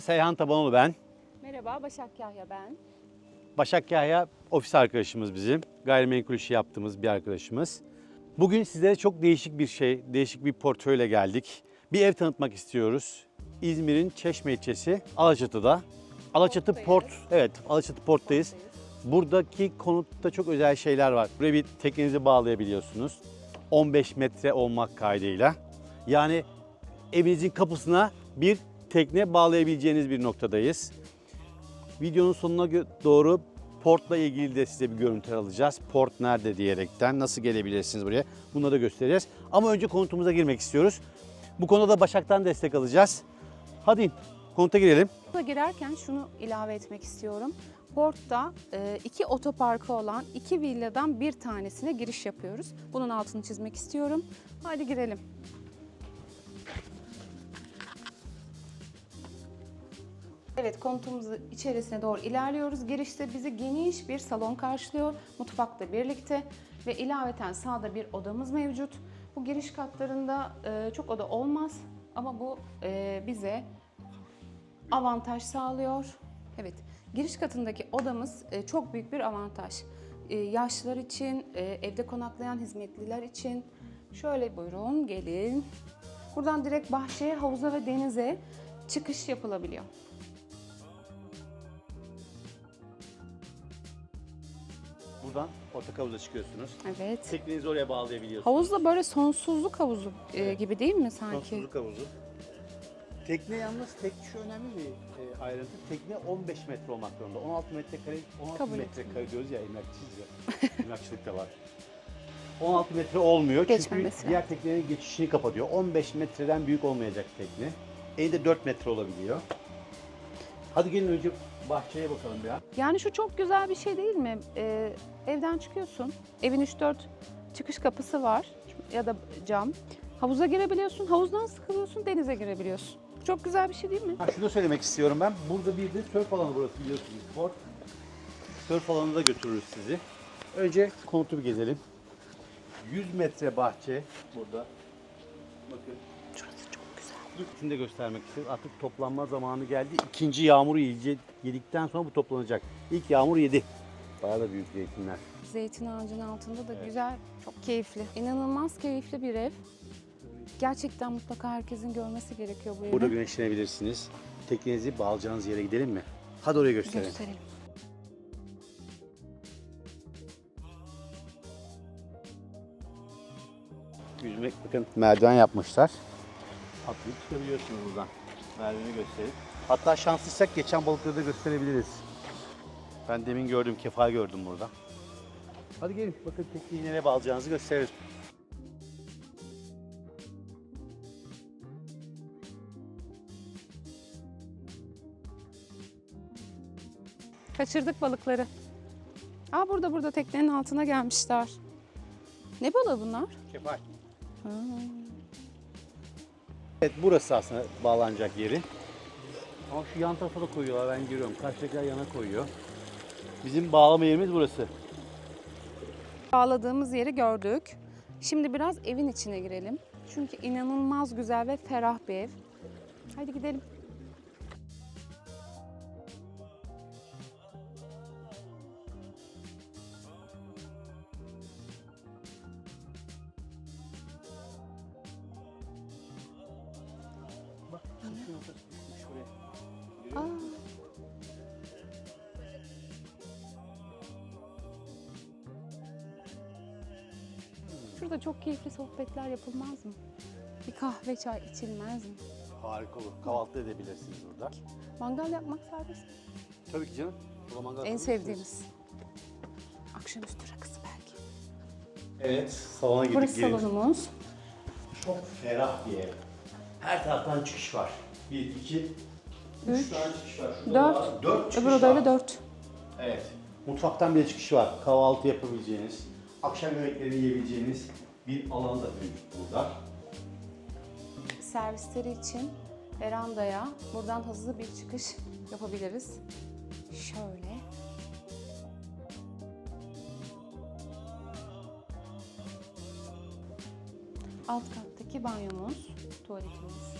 Seyhan Tabanoğlu ben. Merhaba, Başak Yahya ben. Başak Yahya ofis arkadaşımız bizim. Gayrimenkul işi yaptığımız bir arkadaşımız. Bugün sizlere çok değişik bir şey, değişik bir portföyle geldik. Bir ev tanıtmak istiyoruz. İzmir'in Çeşme ilçesi Alaçatı'da. Alaçatı. Port, evet Alaçatı Port'tayız. Buradaki konutta çok özel şeyler var. Buraya bir teknenizi bağlayabiliyorsunuz. 15 metre olmak kaydıyla. Yani evinizin kapısına bir tekne bağlayabileceğiniz bir noktadayız. Videonun sonuna doğru portla ilgili de size bir görüntü alacağız. Port nerede diyerekten nasıl gelebilirsiniz buraya bunları da göstereceğiz. Ama önce konutumuza girmek istiyoruz. Bu konuda da Başak'tan destek alacağız. Hadi konuta girelim. Burada girerken şunu ilave etmek istiyorum. Port'ta e, iki otoparkı olan iki villadan bir tanesine giriş yapıyoruz. Bunun altını çizmek istiyorum. Hadi girelim. Evet konutumuzun içerisine doğru ilerliyoruz. Girişte bizi geniş bir salon karşılıyor. Mutfakla birlikte ve ilaveten sağda bir odamız mevcut. Bu giriş katlarında e, çok oda olmaz ama bu e, bize avantaj sağlıyor. Evet, giriş katındaki odamız e, çok büyük bir avantaj. Yaşlılar için, evde konaklayan hizmetliler için. Şöyle buyurun, gelin. Buradan direkt bahçeye, havuza ve denize çıkış yapılabiliyor. Buradan ortak havuza çıkıyorsunuz. Evet. Teknenizi oraya bağlayabiliyorsunuz. Havuz da böyle sonsuzluk havuzu e, gibi değil mi sanki? Sonsuzluk havuzu. Tekne yalnız tek şu önemli bir e, ayrıntı. Tekne 15 metre olmak zorunda. 16 metrekare 16 Kabul metrekare diyoruz ya emlakçıyız ya. Emlakçılık da var. 16 metre olmuyor Geçmemesi çünkü diğer teknelerin geçişini kapatıyor. 15 metreden büyük olmayacak tekne. Elde 4 metre olabiliyor. Hadi gelin önce bahçeye bakalım bir an. Yani şu çok güzel bir şey değil mi? Ee, evden çıkıyorsun, evin 3-4 çıkış kapısı var ya da cam. Havuza girebiliyorsun, havuzdan sıkılıyorsun, denize girebiliyorsun. Çok güzel bir şey değil mi? Ha, şunu söylemek istiyorum ben. Burada bir de surf alanı burası biliyorsunuz. Port. Surf alanına da götürürüz sizi. Önce konutu bir gezelim. 100 metre bahçe burada. Bakın. İlk içinde göstermek istiyorum. Artık toplanma zamanı geldi. İkinci yağmuru yedikten sonra bu toplanacak. İlk yağmur yedi. Bayağı da büyük zeytinler. Zeytin ağacının altında da güzel, çok keyifli. İnanılmaz keyifli bir ev. Gerçekten mutlaka herkesin görmesi gerekiyor bu evi. Burada güneşlenebilirsiniz. Teknenizi bağlayacağınız yere gidelim mi? Hadi oraya gösterelim. gösterelim. Yüzmek bakın merdiven yapmışlar. Atlayıp çıkabiliyorsunuz buradan. Merdiveni gösterip. Hatta şanslıysak geçen balıkları da gösterebiliriz. Ben demin gördüm, kefal gördüm burada. Hadi gelin bakın tekneyi nereye bağlayacağınızı gösterelim. Kaçırdık balıkları. Aa burada burada teknenin altına gelmişler. Ne balığı bunlar? Kefal. Evet burası aslında bağlanacak yeri. Ama şu yan tarafa da koyuyorlar ben görüyorum. Karşıdakiler yana koyuyor. Bizim bağlama yerimiz burası. Bağladığımız yeri gördük. Şimdi biraz evin içine girelim. Çünkü inanılmaz güzel ve ferah bir ev. Haydi gidelim. Şuraya. Aa, şurada çok keyifli sohbetler yapılmaz mı? Bir kahve çay içilmez mi? Harika olur. Kahvaltı edebilirsiniz burada. Mangal yapmak serbest mi? Tabii ki canım. Burada mangal En sevdiğimiz. Akşamüstü rakısı belki. Evet, salona girdik. Burası gelin. salonumuz. Çok ferah bir ev. Her taraftan çıkış var. Bir, iki, üç, Üç, tane çıkış var. Şurada dört, var. dört çıkış Öbür odayla var. dört. Evet. Mutfaktan bir çıkış var. Kahvaltı yapabileceğiniz, akşam yemeklerini yiyebileceğiniz bir alan da mevcut burada. servisleri için verandaya buradan hızlı bir çıkış yapabiliriz. Şöyle. Alt kattaki banyomuz, tuvaletimiz.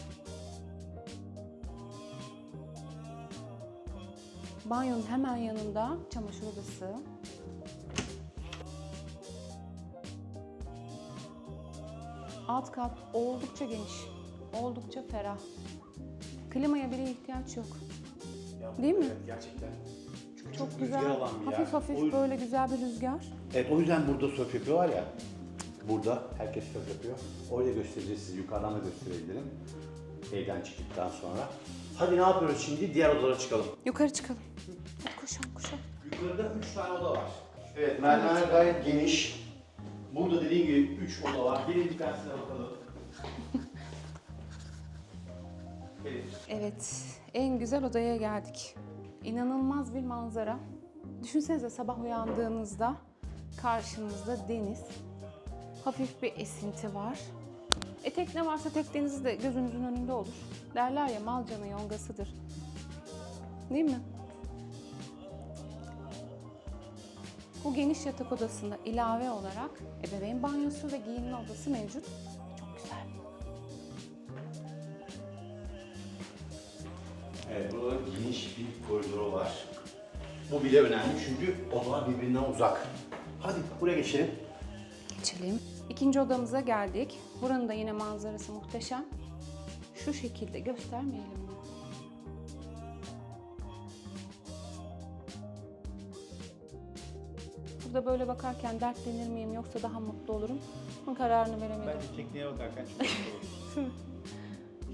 Banyonun hemen yanında çamaşır odası. Alt kat oldukça geniş, oldukça ferah. Klimaya bile ihtiyaç yok. Değil mi? Gerçekten. Çünkü Çok rüzgar güzel, alan bir yer. hafif hafif O böyle güzel bir rüzgar. Evet o yüzden burada sörf yapıyorlar ya. Burada herkes sörf yapıyor. Orada göstereceğiz size. Yukarıdan da gösterebilirim. Evden çıktıktan sonra. Hadi ne yapıyoruz şimdi? Diğer odalara çıkalım. Yukarı çıkalım. Hadi koşalım koşalım. Yukarıda 3 tane oda var. Evet merdivenler gayet geniş. Burada dediğim gibi 3 oda var. Gelin bir tanesine bakalım. Evet, en güzel odaya geldik. İnanılmaz bir manzara. Düşünsenize sabah uyandığınızda karşınızda deniz. Hafif bir esinti var. E tekne varsa tekneniz de gözünüzün önünde olur. Derler ya malcanın yongasıdır. Değil mi? Bu geniş yatak odasında ilave olarak ebeveyn banyosu ve giyinme odası mevcut. Çok güzel. Evet burada geniş bir koridoru var. Bu bile önemli çünkü odalar birbirinden uzak. Hadi buraya geçelim. Geçelim. İkinci odamıza geldik. Buranın da yine manzarası muhteşem. Şu şekilde göstermeyelim mi? Burada böyle bakarken dertlenir miyim yoksa daha mutlu olurum? Bunun kararını veremedim. tekneye bakarken çok mutlu.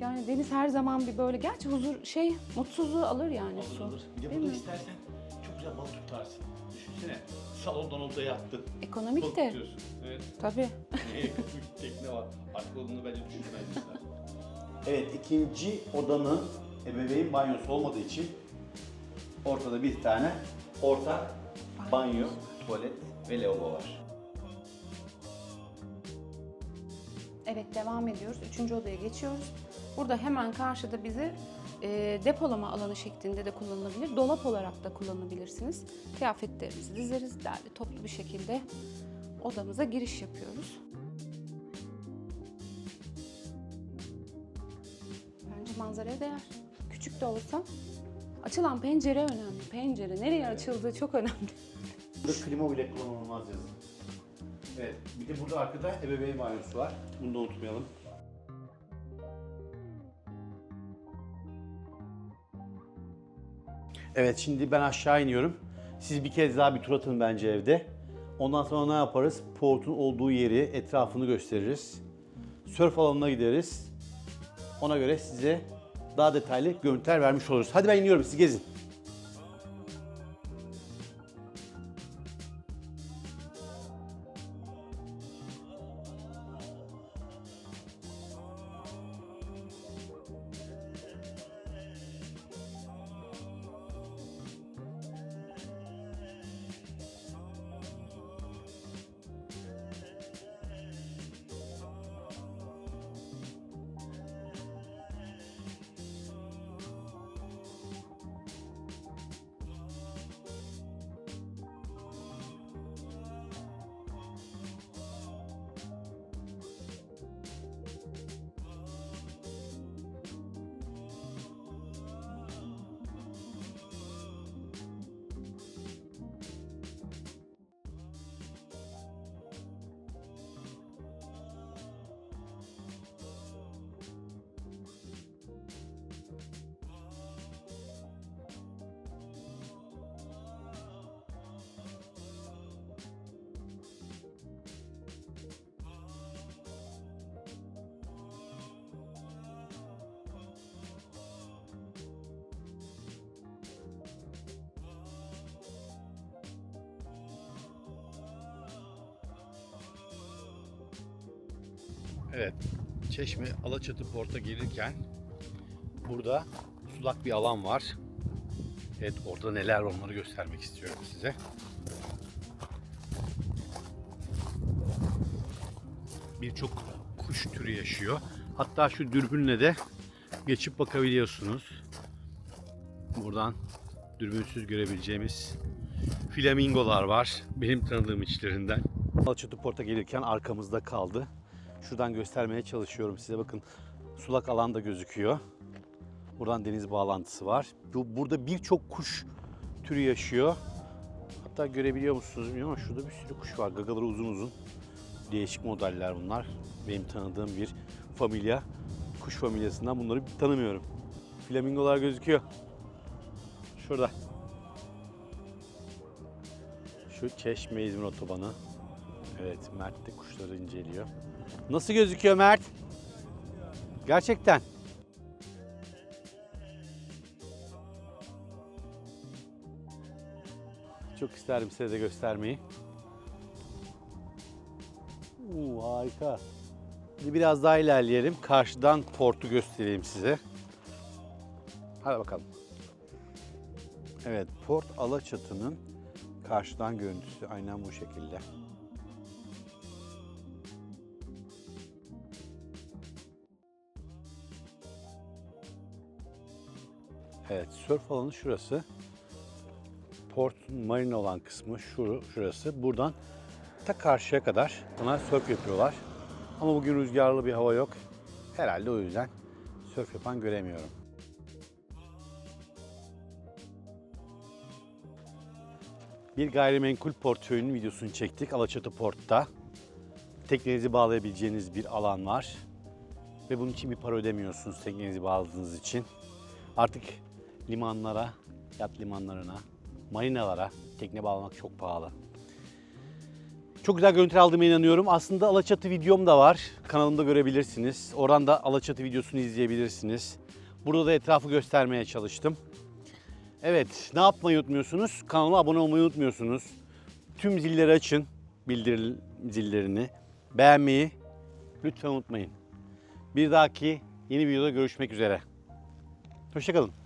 Yani deniz her zaman bir böyle gerçi huzur şey mutsuzluğu alır yani su. Alır. Bir de burada istersen güzel balık tutarsın. Düşünsene salondan odaya attın. Ekonomik Balık de tutuyorsun. Evet. tabii. Neye bir tekne var. Artık onu bence düşünmezler. Evet ikinci odanın ebeveyn banyosu olmadığı için ortada bir tane ortak banyo, tuvalet ve lavabo var. Evet devam ediyoruz. Üçüncü odaya geçiyoruz. Burada hemen karşıda bizi e, depolama alanı şeklinde de kullanılabilir. Dolap olarak da kullanabilirsiniz. Kıyafetlerimizi dizeriz. Derli toplu bir şekilde odamıza giriş yapıyoruz. Bence manzaraya değer. Küçük de olsa açılan pencere önemli. Pencere nereye açıldığı çok önemli. Burada klima bile kullanılmaz yazın. Evet bir de burada arkada ebeveyn banyosu var. Bunu da unutmayalım. Evet şimdi ben aşağı iniyorum. Siz bir kez daha bir tur atın bence evde. Ondan sonra ne yaparız? Portun olduğu yeri, etrafını gösteririz. Sörf alanına gideriz. Ona göre size daha detaylı görüntüler vermiş oluruz. Hadi ben iniyorum, siz gezin. Evet, Çeşme Alaçatı Port'a gelirken burada sulak bir alan var. Evet, orada neler onları göstermek istiyorum size. Birçok kuş türü yaşıyor. Hatta şu dürbünle de geçip bakabiliyorsunuz. Buradan dürbünsüz görebileceğimiz flamingolar var. Benim tanıdığım içlerinden. Alaçatı Port'a gelirken arkamızda kaldı. Şuradan göstermeye çalışıyorum size. Bakın sulak alan da gözüküyor. Buradan deniz bağlantısı var. Bu- Burada birçok kuş türü yaşıyor. Hatta görebiliyor musunuz bilmiyorum ama şurada bir sürü kuş var. Gagaları uzun uzun. Değişik modeller bunlar. Benim tanıdığım bir familya. Kuş familyasından bunları tanımıyorum. Flamingolar gözüküyor. Şurada. Şu Çeşme İzmir otobanı. Evet Mert de kuşları inceliyor. Nasıl gözüküyor Mert? Gerçekten. Çok isterim size de göstermeyi. Oo, harika. Biraz daha ilerleyelim. Karşıdan portu göstereyim size. Hadi bakalım. Evet, Port Alaçatı'nın karşıdan görüntüsü aynen bu şekilde. Evet, sörf alanı şurası. Port Marina olan kısmı şu, şurası. Buradan ta karşıya kadar buna sörf yapıyorlar. Ama bugün rüzgarlı bir hava yok. Herhalde o yüzden sörf yapan göremiyorum. Bir gayrimenkul portföyünün videosunu çektik Alaçatı Port'ta. Teknenizi bağlayabileceğiniz bir alan var. Ve bunun için bir para ödemiyorsunuz teknenizi bağladığınız için. Artık limanlara, yat limanlarına, marinalara tekne bağlamak çok pahalı. Çok güzel görüntüler aldığıma inanıyorum. Aslında Alaçatı videom da var. Kanalımda görebilirsiniz. Oradan da Alaçatı videosunu izleyebilirsiniz. Burada da etrafı göstermeye çalıştım. Evet, ne yapmayı unutmuyorsunuz? Kanalıma abone olmayı unutmuyorsunuz. Tüm zilleri açın, bildirim zillerini. Beğenmeyi lütfen unutmayın. Bir dahaki yeni videoda görüşmek üzere. Hoşçakalın.